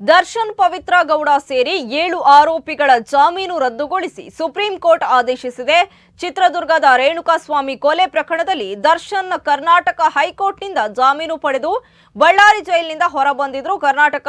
ದರ್ಶನ್ ಪವಿತ್ರ ಗೌಡ ಸೇರಿ ಏಳು ಆರೋಪಿಗಳ ಜಾಮೀನು ರದ್ದುಗೊಳಿಸಿ ಸುಪ್ರೀಂ ಕೋರ್ಟ್ ಆದೇಶಿಸಿದೆ. ಚಿತ್ರದುರ್ಗದ ರೇಣುಕಾಸ್ವಾಮಿ ಕೊಲೆ ಪ್ರಕರಣದಲ್ಲಿ ದರ್ಶನ್ ಕರ್ನಾಟಕ ಹೈಕೋರ್ಟ್ನಿಂದ ಜಾಮೀನು ಪಡೆದು ಬಳ್ಳಾರಿ ಜೈಲಿನಿಂದ ಹೊರಬಂದಿದ್ರು ಕರ್ನಾಟಕ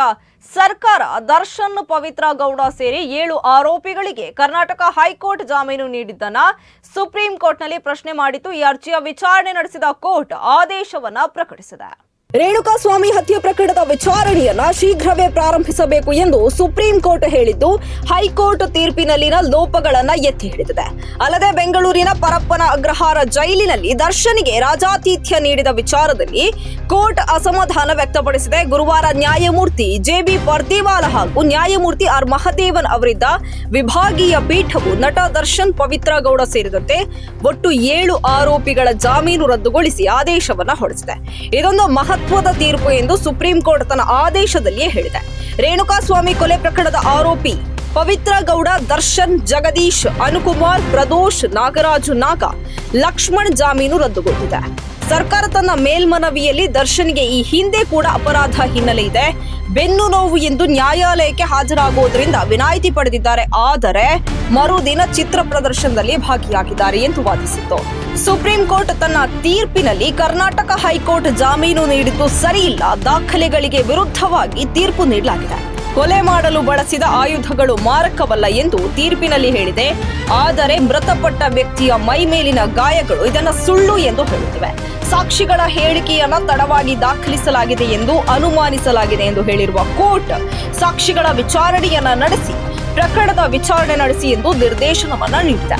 ಸರ್ಕಾರ. ದರ್ಶನ್ ಪವಿತ್ರ ಗೌಡ ಸೇರಿ ಏಳು ಆರೋಪಿಗಳಿಗೆ ಕರ್ನಾಟಕ ಹೈಕೋರ್ಟ್ ಜಾಮೀನು ನೀಡಿದ್ದನ್ನ ಸುಪ್ರೀಂ ಕೋರ್ಟ್ನಲ್ಲಿ ಪ್ರಶ್ನೆ ಮಾಡಿತು ಈ ಅರ್ಜಿಯ ವಿಚಾರಣೆ ನಡೆಸಿದ ಕೋರ್ಟ್ ಆದೇಶವನ್ನ ಪ್ರಕಟಿಸಿದೆ. ರೇಣುಕಾಸ್ವಾಮಿ ಹತ್ಯೆ ಪ್ರಕರಣದ ವಿಚಾರಣೆಯನ್ನ ಶೀಘ್ರವೇ ಪ್ರಾರಂಭಿಸಬೇಕು ಎಂದು ಸುಪ್ರೀಂ ಕೋರ್ಟ್ ಹೇಳಿದ್ದು, ಹೈಕೋರ್ಟ್ ತೀರ್ಪಿನಲ್ಲಿನ ಲೋಪಗಳನ್ನ ಎತ್ತಿ ಹಿಡಿದಿದೆ. ಅಲ್ಲದೆ ಬೆಂಗಳೂರಿನ ಪರಪ್ಪನ ಅಗ್ರಹಾರ ಜೈಲಿನಲ್ಲಿ ದರ್ಶನಿಗೆ ರಾಜಾತಿಥ್ಯ ನೀಡಿದ ವಿಚಾರದಲ್ಲಿ ಕೋರ್ಟ್ ಅಸಮಾಧಾನ ವ್ಯಕ್ತಪಡಿಸಿದೆ. ಗುರುವಾರ ನ್ಯಾಯಮೂರ್ತಿ ಜೆಬಿ ಪರ್ದೇವಾಲ ಹಾಗೂ ನ್ಯಾಯಮೂರ್ತಿ ಆರ್ ಮಹದೇವನ್ ಅವರಿದ್ದ ವಿಭಾಗೀಯ ಪೀಠವು ನಟ ದರ್ಶನ್ ಪವಿತ್ರ ಗೌಡ ಸೇರಿದಂತೆ ಒಟ್ಟು ಏಳು ಆರೋಪಿಗಳ ಜಾಮೀನು ರದ್ದುಗೊಳಿಸಿ ಆದೇಶವನ್ನು ಹೊರಡಿಸಿದೆ. ಇದೊಂದು ಮಹತ್ವದ ತೀರ್ಪು ಎಂದು ಸುಪ್ರೀಂ ಕೋರ್ಟ್ ತನ್ನ ಆದೇಶದಲ್ಲಿಯೇ ಹೇಳಿದೆ. ರೇಣುಕಾಸ್ವಾಮಿ ಕೊಲೆ ಪ್ರಕರಣದ ಆರೋಪಿ ಪವಿತ್ರ ಗೌಡ, ದರ್ಶನ್, ಜಗದೀಶ್, ಅನುಕುಮಾರ್, ಪ್ರದೋಷ್, ನಾಗರಾಜು ನಾಗ, ಲಕ್ಷ್ಮಣ್ ಜಾಮೀನು ರದ್ದುಗೊಂಡಿದೆ. ಸರ್ಕಾರ ತನ್ನ ಮೇಲ್ಮನವಿಯಲ್ಲಿ ದರ್ಶನ್ಗೆ ಈ ಹಿಂದೆ ಕೂಡ ಅಪರಾಧ ಹಿನ್ನೆಲೆ ಇದೆ. ಬೆನ್ನು ನೋವು ಎಂದು ನ್ಯಾಯಾಲಯಕ್ಕೆ ಹಾಜರಾಗುವುದರಿಂದ ವಿನಾಯಿತಿ ಪಡೆದಿದ್ದಾರೆ. ಆದರೆ ಮರುದಿನ ಚಿತ್ರ ಪ್ರದರ್ಶನದಲ್ಲಿ ಭಾಗಿಯಾಗಿದ್ದಾರೆ ಎಂದು ವಾದಿಸಿತ್ತು. ಸುಪ್ರೀಂ ಕೋರ್ಟ್ ತನ್ನ ತೀರ್ಪಿನಲ್ಲಿ ಕರ್ನಾಟಕ ಹೈಕೋರ್ಟ್ ಜಾಮೀನು ನೀಡಿದ್ದು ಸರಿಯಿಲ್ಲ. ದಾಖಲೆಗಳಿಗೆ ವಿರುದ್ಧವಾಗಿ ತೀರ್ಪು ನೀಡಲಾಗಿದೆ. ಕೊಲೆ ಮಾಡಲು ಬಳಸಿದ ಆಯುಧಗಳು ಮಾರಕವಲ್ಲ ಎಂದು ತೀರ್ಪಿನಲ್ಲಿ ಹೇಳಿದೆ. ಆದರೆ ಮೃತಪಟ್ಟ ವ್ಯಕ್ತಿಯ ಮೈ ಮೇಲಿನ ಗಾಯಗಳು ಇದನ್ನು ಸುಳ್ಳು ಎಂದು ಹೇಳುತ್ತಿವೆ. ಸಾಕ್ಷಿಗಳ ಹೇಳಿಕೆಯನ್ನ ತಡವಾಗಿ ದಾಖಲಿಸಲಾಗಿದೆ ಎಂದು ಅನುಮಾನಿಸಲಾಗಿದೆ ಎಂದು ಹೇಳಿರುವ ಕೋರ್ಟ್ ಸಾಕ್ಷಿಗಳ ವಿಚಾರಣೆಯನ್ನ ನಡೆಸಿ, ಪ್ರಕರಣದ ವಿಚಾರಣೆ ನಡೆಸಿ ಎಂದು ನಿರ್ದೇಶನವನ್ನ ನೀಡಿದೆ